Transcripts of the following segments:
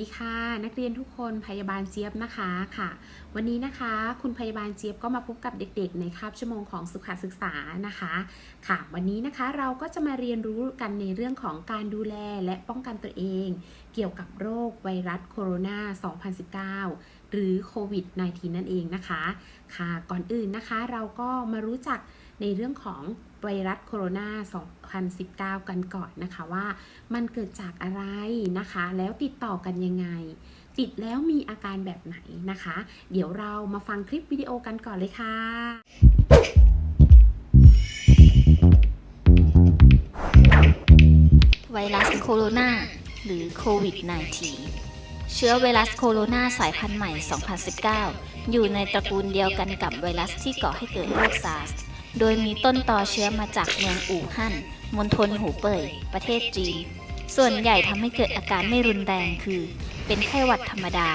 ดีค่ะนักเรียนทุกคนพยาบาลเจี๊ยบนะคะค่ะ วันนี้นะคะ คุณพยาบาลเจี๊ยบก็มาพบกับเด็กๆ ในคาบชั่วโมงของสุขศึกษานะคะค่ะ วันนี้นะคะเราก็จะมาเรียนรู้กันในเรื่องของการดูแลและป้องกันตัวเอง เกี่ยวกับโรคไวรัสโคโรนา 2019 หรือโควิด -19 นั่นเองนะคะค่ะก่อนอื่นนะคะเราก็มารู้จักในเรื่องของ ไวรัสโคโรนา 2019 กันก่อนนะคะว่ามันเกิดจากอะไรนะคะ แล้วติดต่อกันยังไง ติดแล้วมีอาการแบบไหนนะคะ เดี๋ยวเรามาฟังคลิปวิดีโอกันก่อนเลยค่ะไวรัสโคโรนาหรือโควิด -19 เชื้อไวรัสโคโรนาสายพันธุ์ใหม่ 2019 อยู่ในตระกูลเดียวกันกับไวรัสที่ก่อให้เกิดโรคซาร์ส โดยมีต้นต่อเชื้อมาจากเมืองอู่ฮั่น มณฑลหูเป่ย ประเทศจีน ส่วนใหญ่ทำให้เกิดอาการไม่รุนแรงคือ เป็นไข้หวัดธรรมดา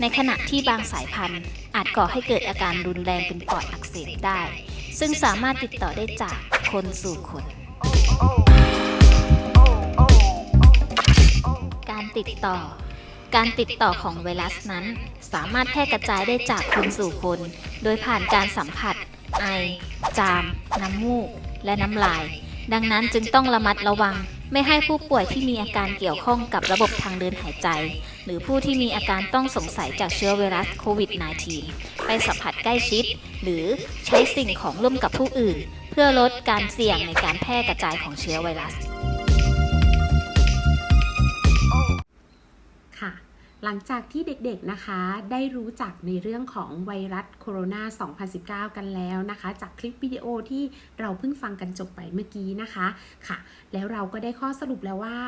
ในขณะที่บางสายพันธุ์ อาจก่อให้เกิดอาการรุนแรงเป็นปอดอักเสบได้ ซึ่งสามารถติดต่อได้จากคนสู่คน การติดต่อ การติดต่อของไวรัสนั้น สามารถแพร่กระจายได้จากคนสู่คน โดยผ่านการสัมผัส ไอ จาม น้ำมูก และน้ำลาย ดังนั้นจึงต้องระมัดระวัง ไม่ให้ผู้ป่วยที่มีอาการเกี่ยวข้องกับระบบทางเดินหายใจ หรือผู้ที่มีอาการต้องสงสัยจากเชื้อไวรัสโควิด -19 ไปสัมผัสใกล้ชิด หรือใช้สิ่งของร่วมกับผู้อื่น เพื่อลดการเสี่ยงในการแพร่กระจายของเชื้อไวรัส หลังจากที่เด็กๆนะคะได้รู้จักในเรื่องของไวรัสโคโรนา 2019 กันแล้วนะคะ จากคลิปวิดีโอที่เราเพิ่งฟังกันจบไปเมื่อกี้นะคะค่ะ แล้วเราก็ได้ข้อสรุปแล้วว่า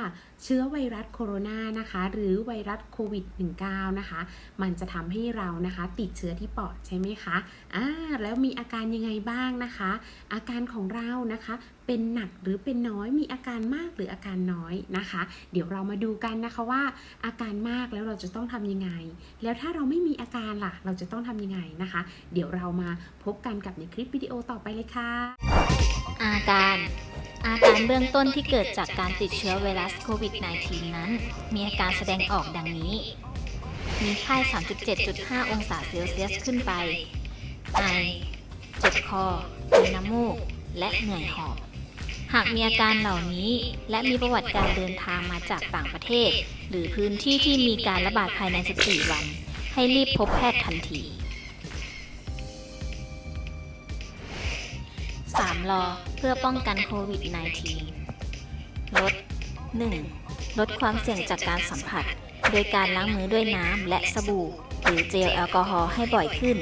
เชื้อไวรัสโคโรนานะคะ หรือไวรัสโควิด -19 นะคะ มันจะทำให้เรานะคะติดเชื้อที่ปอดใช่ไหมคะอ่าแล้วมีอาการยังไงบ้างนะคะ อาการของเรานะคะเป็นหนักหรือเป็นน้อยมีอาการมากหรืออาการน้อยนะคะ เดี๋ยวเรามาดูกันนะคะว่า อาการมากแล้วเราจะต้องทำยังไง แล้วถ้าเราไม่มีอาการล่ะ เราจะต้องทำยังไงนะคะ เดี๋ยวเรามาพบกันกับในคลิปวิดีโอต่อไปเลยค่ะ อาการ อาการเบื้องต้นที่เกิดจากการติดเชื้อไวรัสโควิด -19 นั้น มีอาการแสดงออกดังนี้ มีไข้ 37.5 องศาเซลเซียสขึ้นไป ไอ เจ็บคอมีน้ำมูก และเหนื่อยหอบ หากมีอาการเหล่านี้ และมีประวัติการเดินทางมาจากต่างประเทศ หรือพื้นที่ที่มีการระบาดภายใน 14 วัน ให้รีบพบแพทย์ทันที 3 รอเพื่อป้องกันโควิด -19 ลด 1. ลดความเสี่ยงจากการสัมผัส โดยการล้างมือด้วยน้ำและสบู่ หรือเจลแอลกอฮอล์ให้บ่อยขึ้น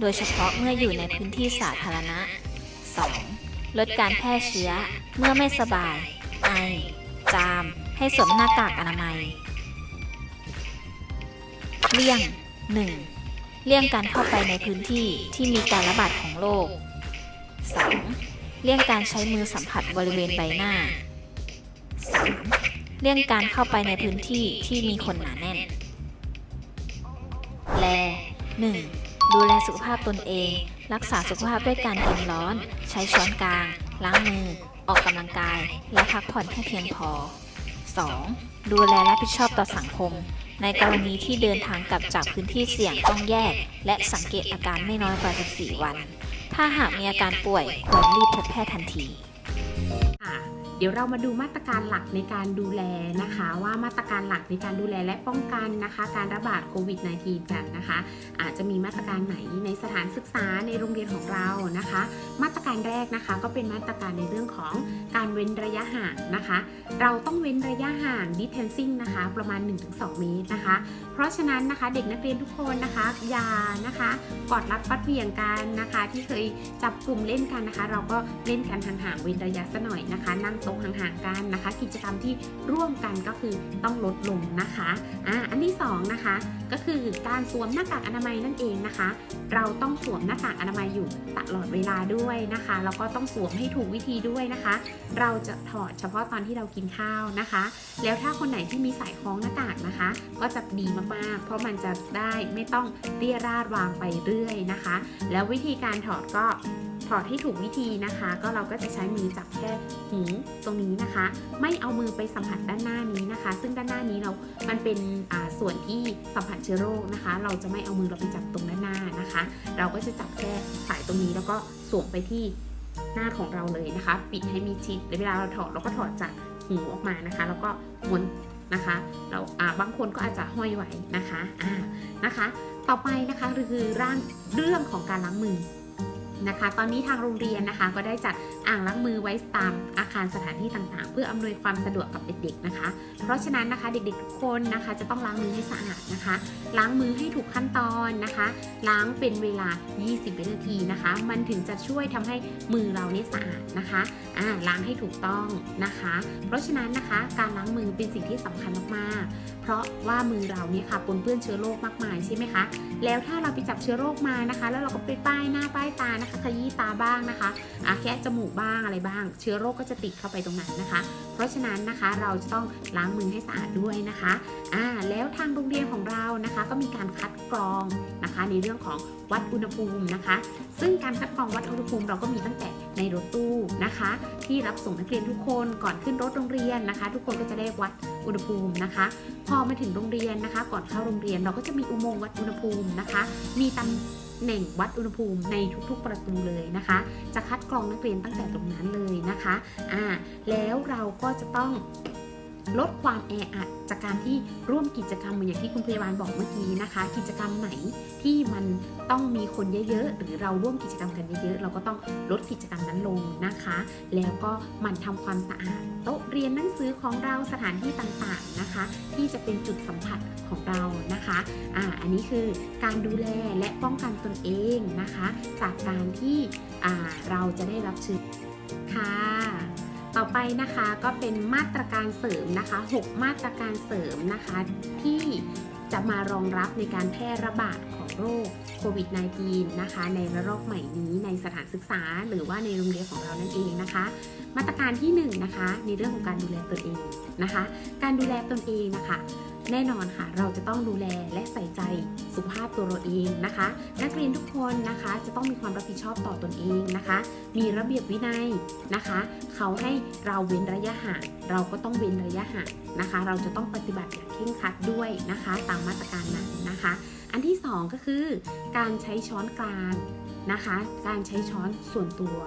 โดยเฉพาะเมื่ออยู่ในพื้นที่สาธารณะ 2. ลดการแพร่เชื้อ เมื่อไม่สบาย ไอ จาม ให้สวมหน้ากากอนามัย เลี่ยง 1. เลี่ยงการเข้าไปในพื้นที่ที่มีการระบาดของโรค 2. เลี่ยงการใช้มือสัมผัสบริเวณใบหน้า 3. เลี่ยงการเข้าไปในพื้นที่ที่มีคนหนาแน่น แล 1. ดูแลสุขภาพตนเอง รักษาสุขภาพด้วยการกินร้อน ใช้ช้อนกลาง ล้างมือ ออกกำลังกาย และพักผ่อนให้เพียงพอ 2. ดูแลรับผิดชอบต่อสังคม ในกรณีที่เดินทางกลับจากพื้นที่เสี่ยงต้องแยก และสังเกตอาการไม่น้อยกว่า 14 วัน ถ้าหากมีอาการป่วยควรรีบพบแพทย์ทันที เดี๋ยวเรามาดูมาตรการหลักในการดูแลนะคะ ว่ามาตรการหลักในการดูแลและป้องกันนะคะ การระบาดโควิด -19 กันนะคะ อาจจะมีมาตรการไหนในสถานศึกษาในโรงเรียนของเรานะคะ มาตรการแรกนะคะ ก็เป็นมาตรการในเรื่องของการเว้นระยะห่างนะคะ เราต้องเว้นระยะห่าง distancing นะคะ ประมาณ 1-2 เมตรนะคะ เพราะฉะนั้นนะคะเด็กนักเรียนทุกคนนะคะอย่านะคะกอดรัดฟัดเหวี่ยงกันนะคะ ที่เคยจับกลุ่มเล่นกันนะคะ เราก็เล่นกันห่างๆเว้นระยะซะหน่อยนะคะ นั่งโตะห่างๆกันนะคะ กิจกรรมที่ร่วมกันก็คือต้องลดลงนะคะอ่าอันที่สองนะคะก็คือการสวมหน้ากากอนามัยนั่นเองนะคะ เราต้องสวมหน้ากากอนามัยอยู่ตลอดเวลาด้วยนะคะแล้วก็ต้องสวมให้ถูกวิธีด้วยนะคะ เราจะถอดเฉพาะตอนที่เรากินข้าวนะคะ แล้วถ้าคนไหนที่มีสายคล้องหน้ากากนะคะ ก็จะดีมากๆ เพราะมันจะได้ไม่ต้องเรียราดวางไปเรื่อยนะคะ แล้ววิธีการถอดก็ ถอดให้ถูกวิธีนะคะ ก็เราก็จะใช้มือจับแค่หูตรงนี้นะคะ ไม่เอามือไปสัมผัสด้านหน้านี้นะคะ ซึ่งด้านหน้านี้เรา มันเป็นอ่าส่วนที่สัมผัสเชื้อโรคนะคะ เราจะไม่เอามือเราไปจับตรงด้านหน้านะคะ เราก็จะจับแค่สายตรงนี้แล้วก็สวมไปที่หน้าของเราเลยนะคะ ปิดให้มีชิดแล้วเวลาเราถอดเราก็ถอดจากหูออกมานะคะ แล้วก็ม้วนนะคะเราอ่าบางคนก็อาจจะห้อยไว้นะคะอ่านะคะ ต่อไปนะคะคือร่างเรื่องของการล้างมือ นะคะ ตอนนี้ทางโรงเรียนนะคะก็ได้จัดอ่างล้างมือไว้ตามอาคารสถานที่ต่างๆ เพื่ออำนวยความสะดวกกับเด็กๆนะคะ เพราะฉะนั้นนะคะเด็กๆทุกคนนะคะจะต้องล้างมือให้สะอาดนะคะ ล้างมือให้ถูกขั้นตอนนะคะ ล้างเป็นเวลา 20วินาทีนะคะ มันถึงจะช่วยทำให้มือเราเนี่ยสะอาดนะคะอ่าล้างให้ถูกต้องนะคะ เพราะฉะนั้นนะคะการล้างมือเป็นสิ่งที่สำคัญมากๆ เพราะว่ามือเราเนี่ยค่ะปนเปื้อนเชื้อโรคมากมายใช่ไหมคะแล้วถ้าเราไปจับเชื้อโรคมานะคะ แล้วเราก็ไปป้ายหน้าป้ายตานะคะขยี้ตาบ้างนะคะอะแค่จมูกบ้างอะไรบ้าง เชื้อโรคก็จะติดเข้าไปตรงนั้นนะคะ เพราะฉะนั้นนะคะเราจะต้องล้างมือให้สะอาดด้วยนะคะอ่าแล้วทางโรงเรียนของเรานะคะ ก็มีการคัดกรองนะคะ ในเรื่องของวัดอุณหภูมินะคะ ซึ่งการคัดกรองวัดอุณหภูมิเราก็มีตั้งแต่ในรถตู้นะคะ ที่รับส่งนักเรียนทุกคนก่อนขึ้นรถโรงเรียนนะคะ ทุกคนก็จะได้วัดอุณหภูมินะคะ พอมาถึงโรงเรียนนะคะ ก่อนเข้าโรงเรียนเราก็จะมีอุโมงค์วัดอุณหภูมินะคะ มีตำ เหน่งวัดอุณหภูมิในทุกๆประตูเลยนะคะ จะคัดกรองนักเรียนตั้งแต่ตรงนั้นเลยนะคะอ่าแล้วเราก็จะต้อง ลดความแออัดจากการที่ร่วมกิจกรรมเหมือนอย่างที่คุณพยาบาลบอกเมื่อกี้นะคะ กิจกรรมไหนที่มันต้องมีคนเยอะๆ หรือเราร่วมกิจกรรมกันเยอะๆ เราก็ต้องลดกิจกรรมนั้นลงนะคะ แล้วก็มันทำความสะอาด โต๊ะเรียนหนังสือของเราสถานที่ต่างๆนะคะ ที่จะเป็นจุดสัมผัสของเรานะคะอ่าอันนี้คือการดูแลและป้องกันตนเองนะคะ จากการที่อ่าเราจะได้รับเชื้อค่ะ ต่อไปนะคะก็เป็นมาตรการเสริมนะคะ 6 มาตรการเสริมนะคะ ที่จะมารองรับในการแพร่ระบาดของโรคโควิด -19 นะคะ ในระลอกใหม่นี้ในสถานศึกษา หรือว่าในโรงเรียนของเรานั่นเองนะคะ มาตรการที่1นงนะคะในเรื่องของการดูแลตนเองนะคะ การดูแลตนเองนะคะ แน่นอนค่ะ เราจะต้องดูแลและใส่ใจสุขภาพตัวเราเองนะคะ นักเรียนทุกคนนะคะจะต้องมีความรับผิดชอบต่อตนเองนะคะ มีระเบียบวินัยนะคะ เขาให้เราเว้นระยะห่างเราก็ต้องเว้นระยะห่างนะคะ เราจะต้องปฏิบัติอย่างเคร่งครัดด้วยนะคะ ตามมาตรการนั้นนะคะ อันที่สองก็คือการใช้ช้อนกลางนะคะ การใช้ช้อนส่วนตัว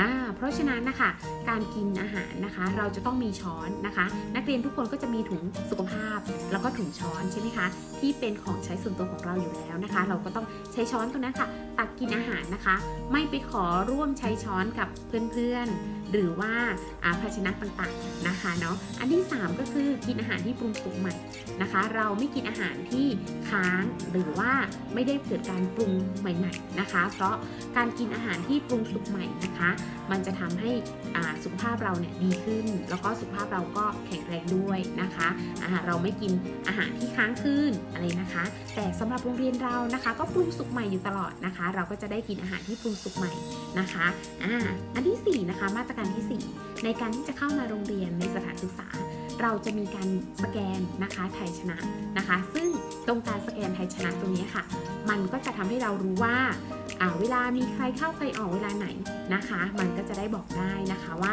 อ่าเพราะฉะนั้นนะคะการกินอาหารนะคะ เราจะต้องมีช้อนนะคะ นักเรียนทุกคนก็จะมีถุงสุขภาพ แล้วก็ถุงช้อนใช่ไหมคะ ที่เป็นของใช้ส่วนตัวของเราอยู่แล้วนะคะ เราก็ต้องใช้ช้อนตรงนั้นค่ะ ตักกินอาหารนะคะ ไม่ไปขอร่วมใช้ช้อนกับเพื่อนๆ หรือว่าภาชนะต่างๆนะคะเนาะอันที่ 3 ก็คือกินอาหารที่ปรุงสุกใหม่นะคะ เราไม่กินอาหารที่ค้างหรือว่าไม่ได้เกิดการปรุงใหม่ๆนะคะ เพราะการกินอาหารที่ปรุงสุกใหม่นะคะ มันจะทำให้สุขภาพเราเนี่ยดีขึ้น แล้วก็สุขภาพเราก็แข็งแรงด้วยนะคะอ่าเราไม่กินอาหารที่ค้างคืนอะไรนะคะ แต่สำหรับโรงเรียนเรานะคะ ก็ปรุงสุกใหม่อยู่ตลอดนะคะ เราก็จะได้กินอาหารที่ปรุงสุกใหม่นะคะออันที่สี่นะคะมาตรการที่สี่ในการที่จะเข้ามาโรงเรียนในสถานศึกษา เราจะมีการสแกนนะคะไทยชนะนะคะ ซึ่งตรงการสแกนไทยชนะตรงนี้ค่ะ มันก็จะทำให้เรารู้ว่าอ่าเวลามีใครเข้าใครออกเวลาไหนนะคะ มันก็จะได้บอกได้นะคะว่า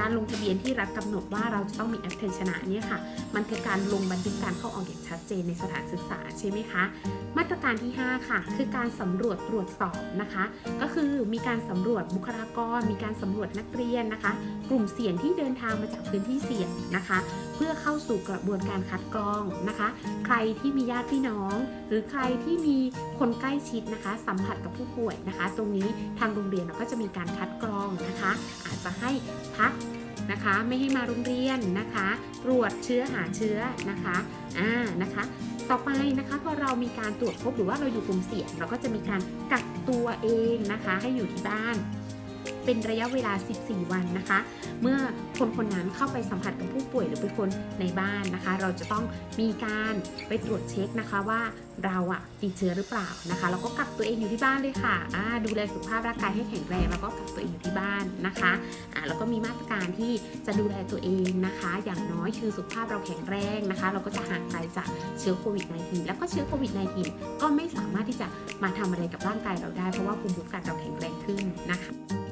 การลงทะเบียนที่รัฐกำหนดว่าเราจะต้องมีแอปไทยชนะเนี่ยค่ะ มันคือการลงบันทึกการเข้าออกอย่างชัดเจนในสถานศึกษาใช่ไหมคะ มาตรการที่ 5 ค่ะ คือการสำรวจตรวจสอบนะคะ ก็คือมีการสำรวจบุคลากร มีการสำรวจนักเรียนนะคะ กลุ่มเสี่ยงที่เดินทางมาจากพื้นที่เสี่ยงนะคะ เพื่อเข้าสู่กระบวนการคัดกรองนะคะ ใครที่มีญาติพี่น้อง หรือใครที่มีคนใกล้ชิดนะคะ สัมผัสกับผู้ป่วยนะคะ ตรงนี้ทางโรงเรียนเราก็จะมีการคัดกรองนะคะ อาจจะให้พักนะคะ ไม่ให้มาโรงเรียนนะคะ ตรวจเชื้อหาเชื้อนะคะอ่านะคะต่อไปนะคะพอเรามีการตรวจพบหรือว่าเราอยู่กลุ่มเสี่ยง เราก็จะมีการกักตัวเองนะคะ ให้อยู่ที่บ้าน เป็นระยะเวลา 14 วันนะคะ เมื่อคนคนนั้นเข้าไปสัมผัสกับผู้ป่วยหรือเป็นคนในบ้านนะคะ เราจะต้องมีการไปตรวจเช็คนะคะว่าเราอะติดเชื้อหรือเปล่านะคะแล้วก็กักตัวเองอยู่ที่บ้านเลยค่ะอ่าดูแลสุขภาพร่างกายให้แข็งแรงแล้วก็กักตัวเองอยู่ที่บ้านนะคะอ่าแล้วก็มีมาตรการที่จะดูแลตัวเองนะคะ อย่างน้อยคือสุขภาพเราแข็งแรงนะคะ เราก็จะห่างไกลจากเชื้อโควิด -19 แล้วก็เชื้อโควิด -19 ก็ไม่สามารถที่จะมาทำอะไรกับร่างกายเราได้เพราะว่าภูมิคุ้มกันเราแข็งแรงขึ้นนะคะ